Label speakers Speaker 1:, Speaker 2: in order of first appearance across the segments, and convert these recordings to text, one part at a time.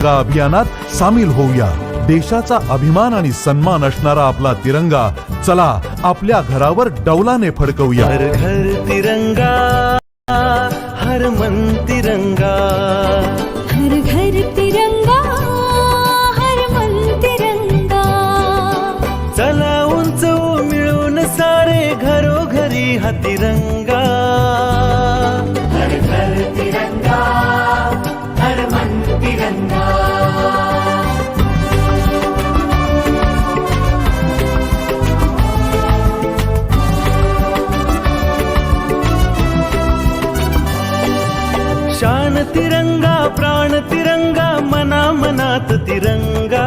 Speaker 1: तिरंगा अभियानात सामील होऊया. देशाचा अभिमान आणि सन्मान असणारा आपला तिरंगा. चला आपल्या घरावर डौलाने फडकवूया.
Speaker 2: हर घर तिरंगा हर मन तिरंगा.
Speaker 3: हर घर तिरंगा हर मन तिरंगा.
Speaker 2: चला उंच मिळून सारे घरोघरी हा तिरंगा. तिरंगा प्राण तिरंगा मना मनात तिरंगा.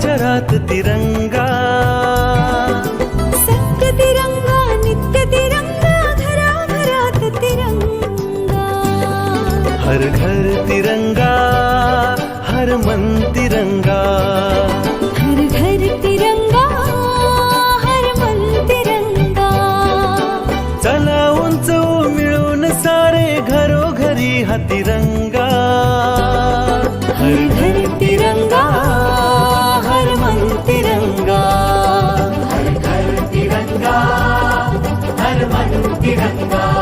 Speaker 2: चराचरात तिरंगा.
Speaker 3: सत्य तिरंगा नित्य तिरंगा घरा घरात तिरंगा.
Speaker 2: हर घर तिरंगा हर मन तिरंगा.
Speaker 3: हर घर तिरंगा हर मन तिरंगा.
Speaker 2: चला उंच मिळून सारे घरोघरी हा तिरंगा.
Speaker 3: हर घर तिरंगा திறந்தார்